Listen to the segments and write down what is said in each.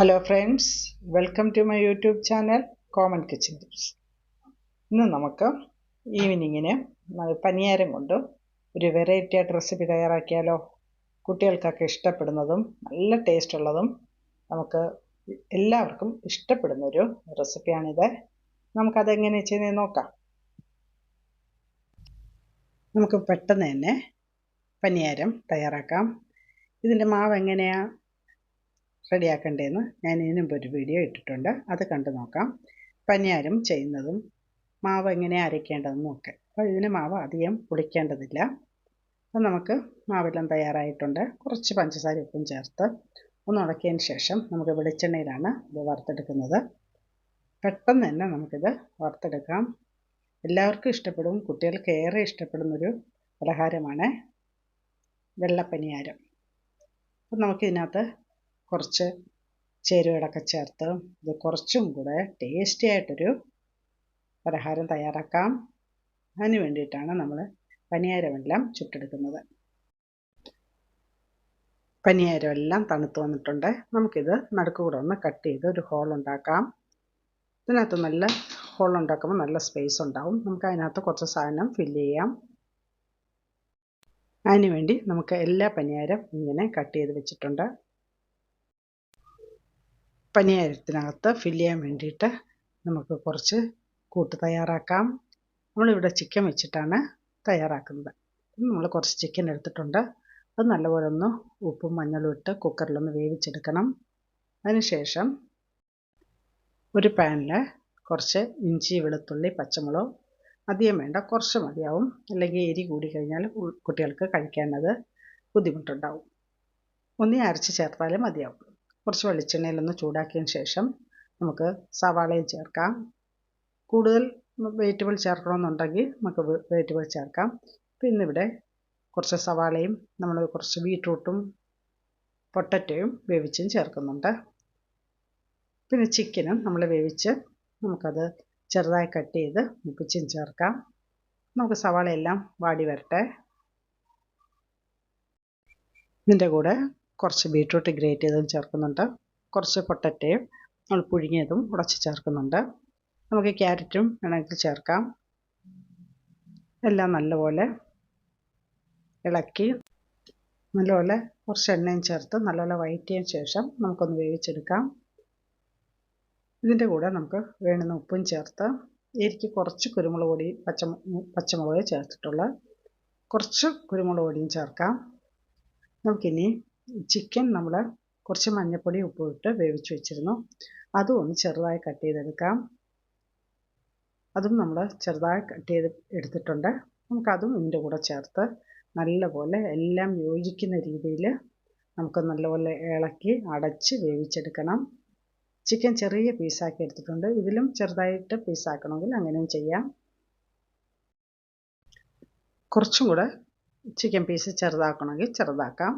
Hello friends welcome to my YouTube channel common kitchen tips ഇന്ന് നമുക്ക് ഈവനിങ്ങിന് പനിയാരം കൊണ്ട് ഒരു വെറൈറ്റി ആയിട്ട് റെസിപ്പി തയ്യാറാക്കിയാലോ? കുട്ടികൾക്കൊക്കെ ഇഷ്ടപ്പെടുന്നതും നല്ല ടേസ്റ്റ് ഉള്ളതും നമുക്ക് എല്ലാവർക്കും ഇഷ്ടപ്പെടുന്നൊരു റെസിപ്പിയാണിത് നമുക്കതെങ്ങനെ ചെയ്യുന്നത് നോക്കാം. നമുക്ക് പെട്ടെന്ന് തന്നെ പനിയാരം തയ്യാറാക്കാം. ഇതിന്റെ മാവ് എങ്ങനെയാണ് റെഡിയാക്കേണ്ടതെന്ന് ഞാൻ ഇതിനു മുമ്പ് ഒരു വീഡിയോ ഇട്ടിട്ടുണ്ട്. അത് കണ്ടു നോക്കാം. പനിയാരം ചെയ്യുന്നതും മാവ് എങ്ങനെ അരയ്ക്കേണ്ടതെന്നും ഒക്കെ. അപ്പോൾ ഇതിന് മാവ് അധികം പുളിക്കേണ്ടതില്ല അപ്പോൾ നമുക്ക് മാവെല്ലാം തയ്യാറായിട്ടുണ്ട്. കുറച്ച് പഞ്ചസാര ഉപ്പും ചേർത്ത് ഒന്ന് ഉണക്കിയതിന് ശേഷം നമുക്ക് വെളിച്ചെണ്ണയിലാണ് ഇത് വറുത്തെടുക്കുന്നത്. പെട്ടെന്ന് തന്നെ നമുക്കിത് വറുത്തെടുക്കാം. എല്ലാവർക്കും ഇഷ്ടപ്പെടും. കുട്ടികൾക്ക് ഏറെ ഇഷ്ടപ്പെടുന്നൊരു പലഹാരമാണ് വെള്ളപ്പനിയാരം. അപ്പം നമുക്കിതിനകത്ത് കുറച്ച് ചേരുവകളൊക്കെ ചേർത്ത് ഇത് കുറച്ചും കൂടെ ടേസ്റ്റി ആയിട്ടൊരു പലഹാരം തയ്യാറാക്കാം. അതിന് വേണ്ടിയിട്ടാണ് നമ്മൾ പനിയാരമെല്ലാം ചുട്ടെടുക്കുന്നത്. പനിയാരമെല്ലാം തണുത്ത് വന്നിട്ടുണ്ട്. നമുക്കിത് നടുക്ക് കൂടെ ഒന്ന് കട്ട് ചെയ്ത് ഒരു ഹോൾ ഉണ്ടാക്കാം. ഇതിനകത്ത് നല്ല ഹോൾ ഉണ്ടാക്കുമ്പോൾ നല്ല സ്പേസ് ഉണ്ടാവും. നമുക്ക് അതിനകത്ത് കുറച്ച് സാധനം ഫില്ല് ചെയ്യാം. അതിനുവേണ്ടി നമുക്ക് എല്ലാ പനിയാരം ഇങ്ങനെ കട്ട് ചെയ്ത് വെച്ചിട്ടുണ്ട്. പനിയാരത്തിനകത്ത് ഫില്ല് ചെയ്യാൻ വേണ്ടിയിട്ട് നമുക്ക് കുറച്ച് കൂട്ട് തയ്യാറാക്കാം. നമ്മളിവിടെ ചിക്കൻ വെച്ചിട്ടാണ് തയ്യാറാക്കുന്നത്. നമ്മൾ കുറച്ച് ചിക്കൻ എടുത്തിട്ടുണ്ട്. അത് നല്ലപോലെ ഒന്ന് ഉപ്പും മഞ്ഞളും ഇട്ട് കുക്കറിലൊന്ന് വേവിച്ചെടുക്കണം. അതിനുശേഷം ഒരു പാനിൽ കുറച്ച് ഇഞ്ചി വെളുത്തുള്ളി പച്ചമുളക് അധികം വേണ്ട കുറച്ച് മതിയാവും. അല്ലെങ്കിൽ എരി കൂടി കഴിഞ്ഞാൽ കുട്ടികൾക്ക് കഴിക്കാനത് ബുദ്ധിമുട്ടുണ്ടാവും. ഒന്നി അരച്ച് ചേർത്താലും മതിയാവും. കുറച്ച് വെളിച്ചെണ്ണയിലൊന്ന് ചൂടാക്കിയതിന് ശേഷം നമുക്ക് സവാളയും ചേർക്കാം. കൂടുതൽ വെജിറ്റബിൾ ചേർക്കണമെന്നുണ്ടെങ്കിൽ നമുക്ക് വെജിറ്റബിൾ ചേർക്കാം. പിന്നെ ഇവിടെ കുറച്ച് സവാളയും നമ്മൾ കുറച്ച് ബീട്രൂട്ടും പൊട്ടറ്റയും വേവിച്ചും ചേർക്കുന്നുണ്ട്. പിന്നെ ചിക്കനും നമ്മൾ വേവിച്ച് നമുക്കത് ചെറുതായി കട്ട് ചെയ്ത് മുപ്പിച്ചും ചേർക്കാം. നമുക്ക് സവാളയെല്ലാം വാടി വരട്ടെ. ഇതിന്റെ കൂടെ കുറച്ച് ബീട്രൂട്ട് ഗ്രേറ്റ് ചെയ്തതും ചേർക്കുന്നുണ്ട്. കുറച്ച് പൊട്ടറ്റയും നമ്മൾ പുഴുങ്ങിയതും ഉടച്ച് ചേർക്കുന്നുണ്ട്. നമുക്ക് ക്യാരറ്റും വേണമെങ്കിൽ ചേർക്കാം. എല്ലാം നല്ലപോലെ ഇളക്കി നല്ലപോലെ കുറച്ച് എണ്ണയും ചേർത്ത് നല്ലപോലെ വഴറ്റിയതിന് ശേഷം നമുക്കൊന്ന് വേവിച്ചെടുക്കാം. ഇതിന്റെ കൂടെ നമുക്ക് വേണ്ടുന്ന ഉപ്പും ചേർത്ത് എനിക്ക് കുറച്ച് കുരുമുളക് പൊടി പച്ച പച്ചമുളക് ചേർത്തിട്ടുള്ള കുറച്ച് കുരുമുളക് പൊടിയും ചേർക്കാം. നമുക്കിനി ചിക്കൻ നമ്മൾ കുറച്ച് മഞ്ഞൾപ്പൊടി ഉപ്പും ഇട്ട് വേവിച്ച് വെച്ചിരുന്നു. അതും ഒന്ന് ചെറുതായി കട്ട് ചെയ്തെടുക്കാം. അതും നമ്മൾ ചെറുതായി കട്ട് ചെയ്ത് എടുത്തിട്ടുണ്ട്. നമുക്കതും ഇതിന്റെ കൂടെ ചേർത്ത് നല്ലപോലെ എല്ലാം യോജിക്കുന്ന രീതിയിൽ നമുക്ക് നല്ലപോലെ ഇളക്കി അടച്ച് വേവിച്ചെടുക്കണം. ചിക്കൻ ചെറിയ പീസാക്കി എടുത്തിട്ടുണ്ട്. ഇതിലും ചെറുതായിട്ട് പീസാക്കണമെങ്കിൽ അങ്ങനെയും ചെയ്യാം. കുറച്ചും കൂടെ ചിക്കൻ പീസ് ചെറുതാക്കണമെങ്കിൽ ചെറുതാക്കാം.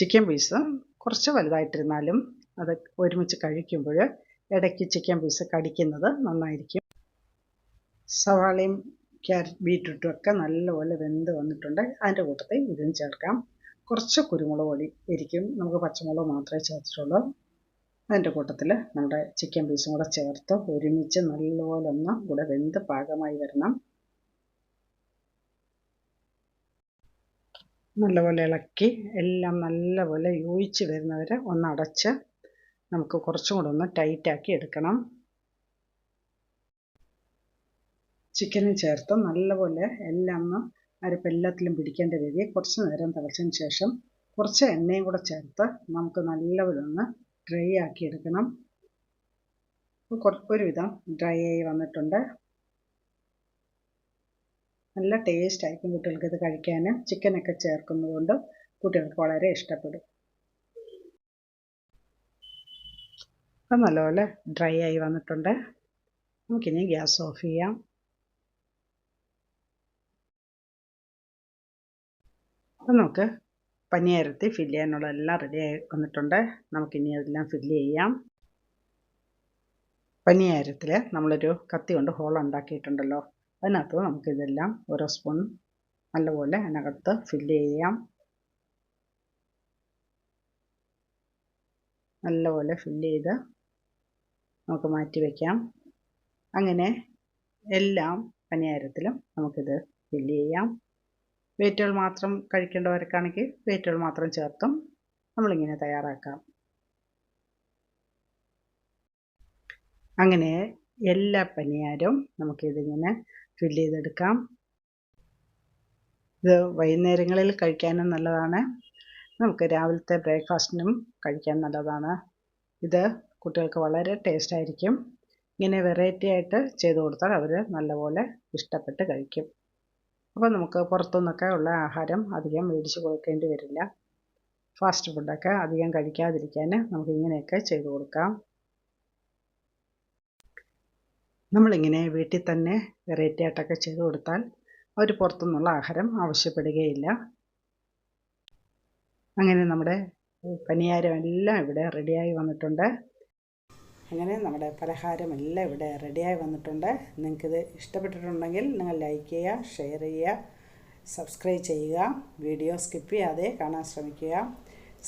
ചിക്കൻ പീസ് കുറച്ച് വലുതായിട്ടിരുന്നാലും അത് ഒരുമിച്ച് കഴിക്കുമ്പോൾ ഇടയ്ക്ക് ചിക്കൻ പീസ് കടിക്കുന്നത് നന്നായിരിക്കും. സവാളയും ക്യാരറ്റ് ബീറ്റ്റൂട്ടും ഒക്കെ നല്ലപോലെ വെന്ത് വന്നിട്ടുണ്ട്. അതിന്റെ കൂട്ടത്തിൽ ഇതും ചേർക്കാം. കുറച്ച് കുരുമുളക് പൊടി ഇരിക്കും. നമുക്ക് പച്ചമുളക് മാത്രമേ ചേർത്തിട്ടുള്ളൂ. അതിന്റെ കൂട്ടത്തിൽ നമ്മുടെ ചിക്കൻ പീസും കൂടെ ചേർത്ത് ഒരുമിച്ച് നല്ലപോലെ ഒന്ന് കൂടെ വെന്ത് പാകമായി വരണം. നല്ലപോലെ ഇളക്കി എല്ലാം നല്ലപോലെ യോജിച്ച് വരുന്നവരെ ഒന്ന് അടച്ച് നമുക്ക് കുറച്ചും കൂടെ ഒന്ന് ടൈറ്റാക്കി എടുക്കണം. ചിക്കനും ചേർത്ത് നല്ലപോലെ എല്ലാം ഒന്ന് അരപ്പ് എല്ലാത്തിലും പിടിക്കേണ്ട രീതിയിൽ കുറച്ച് നേരം തിളച്ചതിന് ശേഷം കുറച്ച് എണ്ണയും കൂടെ ചേർത്ത് നമുക്ക് നല്ലപോലെ ഒന്ന് ഡ്രൈ ആക്കി എടുക്കണം. ഒരുവിധം ഡ്രൈ ആയി വന്നിട്ടുണ്ട്. നല്ല ടേസ്റ്റ് ആയിരിക്കും കുട്ടികൾക്ക് ഇത് കഴിക്കാൻ. ചിക്കനൊക്കെ ചേർക്കുന്നതുകൊണ്ട് കുട്ടികൾക്ക് വളരെ ഇഷ്ടപ്പെടും. അപ്പം നല്ലപോലെ ഡ്രൈ ആയി വന്നിട്ടുണ്ട്. നമുക്കിനി ഗ്യാസ് ഓഫ് ചെയ്യാം. അപ്പം നമുക്ക് പനിയരത്തി ഫില്ല് ചെയ്യാനുള്ള എല്ലാം റെഡി ആയി വന്നിട്ടുണ്ട്. നമുക്കിനി അതെല്ലാം ഫില്ല് ചെയ്യാം. പനിയാരത്തിൽ നമ്മളൊരു കത്തി കൊണ്ട് ഹോൾ ഉണ്ടാക്കിയിട്ടുണ്ടല്ലോ. അതിനകത്ത് നമുക്കിതെല്ലാം ഓരോ സ്പൂൺ നല്ലപോലെ അതിനകത്ത് ഫില്ല് ചെയ്യാം. നല്ലപോലെ ഫില്ല് ചെയ്ത് നമുക്ക് മാറ്റി വയ്ക്കാം അങ്ങനെ എല്ലാം പനിയാരത്തിലും നമുക്കിത് ഫില്ല് ചെയ്യാം. വെയിറ്റുകൾ മാത്രം കഴിക്കേണ്ടവർക്കാണെങ്കിൽ വെയിറ്റുകൾ മാത്രം ചേർത്തും നമ്മളിങ്ങനെ തയ്യാറാക്കാം. അങ്ങനെ എല്ലാ പനിയാരും നമുക്കിതിങ്ങനെ ഫില്ല് ചെയ്തെടുക്കാം. ഇത് വൈകുന്നേരങ്ങളിൽ കഴിക്കാനും നല്ലതാണ്. നമുക്ക് രാവിലത്തെ ബ്രേക്ക്ഫാസ്റ്റിനും കഴിക്കാൻ നല്ലതാണ്. ഇത് കുട്ടികൾക്ക് വളരെ ടേസ്റ്റ് ആയിരിക്കും. ഇങ്ങനെ വെറൈറ്റി ആയിട്ട് ചെയ്ത് കൊടുത്താൽ അവർ നല്ലപോലെ ഇഷ്ടപ്പെട്ട് കഴിക്കും. അപ്പോൾ നമുക്ക് പുറത്തുനിന്നൊക്കെ ഉള്ള ആഹാരം അധികം മേടിച്ച് കൊടുക്കേണ്ടി വരില്ല. ഫാസ്റ്റ് ഫുഡൊക്കെ അധികം കഴിക്കാതിരിക്കാൻ നമുക്ക് ഇങ്ങനെയൊക്കെ ചെയ്ത് കൊടുക്കാം. നമ്മളിങ്ങനെ വീട്ടിൽ തന്നെ വെറൈറ്റി ആയിട്ടൊക്കെ ചെയ്ത് കൊടുത്താൽ അവർ പുറത്തുനിന്നുള്ള ആഹാരം ആവശ്യപ്പെടുകയില്ല. അങ്ങനെ നമ്മുടെ പനിയാരം എല്ലാം ഇവിടെ റെഡിയായി വന്നിട്ടുണ്ട്. അങ്ങനെ നമ്മുടെ പലഹാരം എല്ലാം ഇവിടെ റെഡിയായി വന്നിട്ടുണ്ട്. നിങ്ങൾക്കിത് ഇഷ്ടപ്പെട്ടിട്ടുണ്ടെങ്കിൽ നിങ്ങൾ ലൈക്ക് ചെയ്യുക ഷെയർ ചെയ്യുക സബ്സ്ക്രൈബ് ചെയ്യുക വീഡിയോ സ്കിപ്പ് ചെയ്യാതെ കാണാൻ ശ്രമിക്കുക.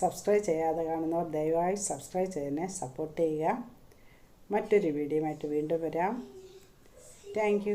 സബ്സ്ക്രൈബ് ചെയ്യാതെ കാണുന്നവർ ദയവായി സബ്സ്ക്രൈബ് ചെയ്തതിനെ സപ്പോർട്ട് ചെയ്യുക. മറ്റൊരു വീഡിയോ ആയിട്ട് വീണ്ടും വരാം. താങ്ക്